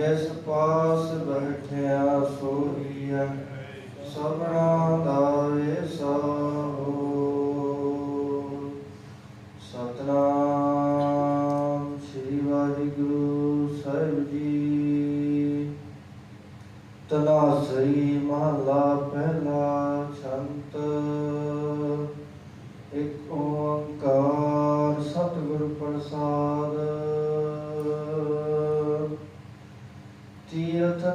ਜਿਸ ਪਾਸ ਬੈਠਿਆ ਸੋਈਐ ਸਭਨਾ ਦਾ ਵੇਸਾਹੋ ਸਤਨਾਮ ਸ੍ਰੀ ਵਾਹਿਗੁਰੂ ਸਾਹਿਬ ਜੀ। ਤਨਾਸਰੀ ਮਹਲਾ ਪਹਿਲਾ ਸੰਤ। ਇੱਕ ਓੰਕਾਰ ਸਤਿਗੁਰ ਪ੍ਰਸਾਦ।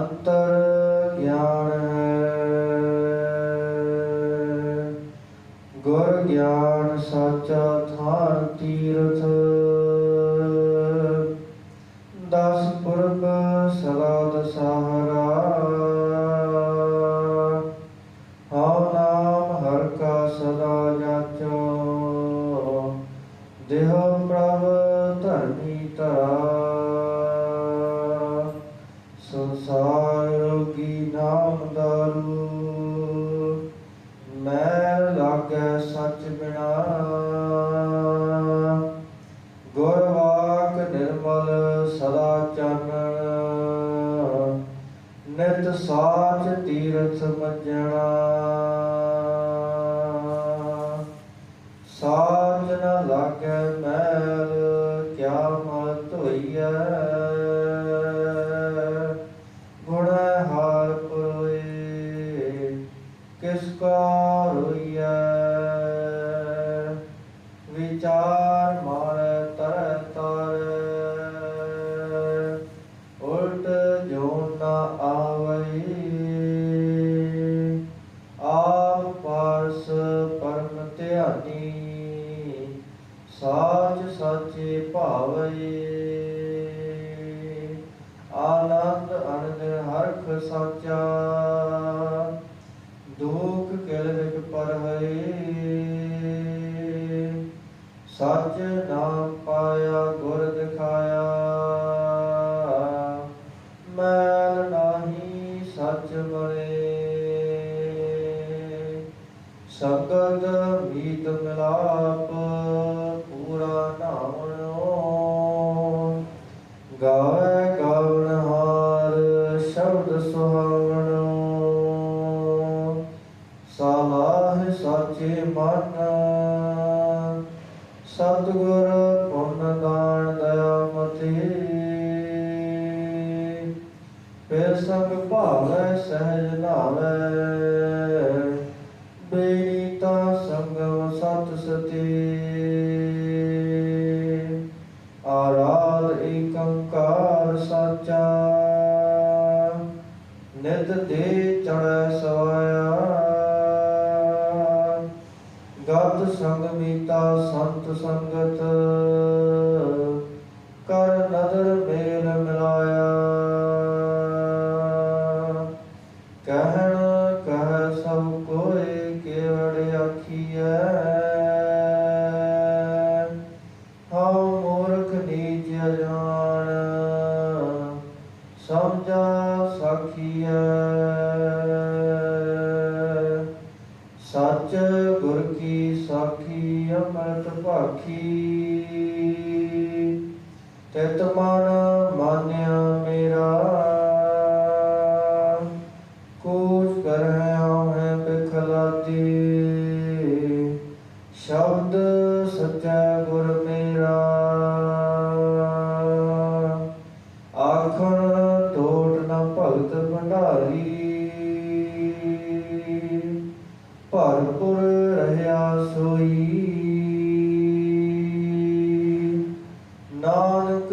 ਅੰਤਰ ਗਿਆਨ ਹੈ। ਗੁਰ ਗਿਆਨ ਸਾਚਾ ਥਾਨ ਤੀਰਥ। ਦਸ ਪੁਰਬ ਸਦਾ ਦਸਹਰਾ ਤੀਰਥ ਸਮਝਣਾ ਸਾਚ ਨ ਲਾਗੈ ਮੈਲ, ਕਿਆ ਮਲ ਧੋਈਐ ਗੁਣ ਹਾਰ ਪਰੋਏ ਕਿਸ ਕਾ ਰੋਈਐ ਵਿਚਾਰ ਮਾਰ ਪਰਮ ਧਿਆਨੀ ਸਾਚ ਸਾਚੇ ਭਾਵਈ ਆਨੰਦ ਅਨੰਦ ਹਰਖ ਸਾਚਾ, ਦੁਖ ਕਿਲ ਵਿਕ ਪਰ ਹੈ ਸੱਚ ਨਾਮ ਪਾਇਆ ਗੁਰ ਸਗਦ ਮੀਤ ਮਿਲਾਪ, ਪੂਰਾ ਨਾਮਣੋ ਗਾਵੇ ਗਾਵਨ ਹਾਰ, ਸ਼ਬਦ ਸੁਹਾਵਣੋ ਸਲਾਹ ਸਾਚੇ ਮਨ, ਸਤਿਗੁਰ ਪੁੰਨ ਦਾਨ ਦਇਆ ਮਤੀ। ਫਿਰ ਸੰਗ ਭਾਵੈ ਸਹਿਜ ਨਾਵੈ ਸਤ ਸਤੀ। ਆਰਾਧ ਏਕੰਕਾਰ ਸਾਚਾ। ਨਿਤ ਦੇ ਚੜੈ ਸਵਾਇਆ। ਗਤ ਸੰਗ ਮੀਤਾ ਸੰਤ ਸੰਗਤ। ਕਰ ਨਦਰ ਮੇਲ ਮਿਲਾਇਆ। ਭਾਖੀ ਤਿਤ ਮਨ ਮਾਨਿਆ ਮੇਰਾ। ਕੋਸ਼ ਕਰਹਿ ਹੈ ਬਿਖਲਾਤੀ ਸ਼ਬਦ ਸੱਚਾ ਗੁਰ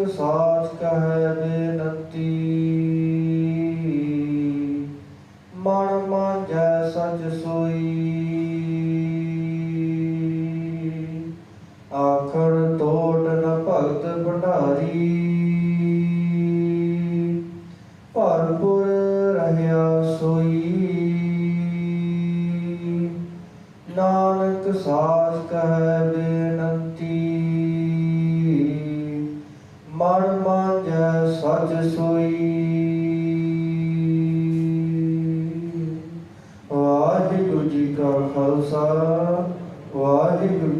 ਸਾਚ ਕਹੈ ਬੇਨਤੀ। ਮਨ ਮਾਂਜੈ ਸਚ ਸੋਈ। ਆਖਣ ਤੋਟ ਨ ਭਗਤ ਭੰਡਾਰੀ। ਸੋਈ। ਨਾਨਕ ਸਾਸ ਕਹਿ ਬੇਨਤੀ। ਮਨ ਮਾਂਜੈ ਸੱਚ ਸੋਈ। ਵਾਹਿਗੁਰੂ ਜੀ ਕਾ ਖਾਲਸਾ ਵਾਹਿਗੁਰੂ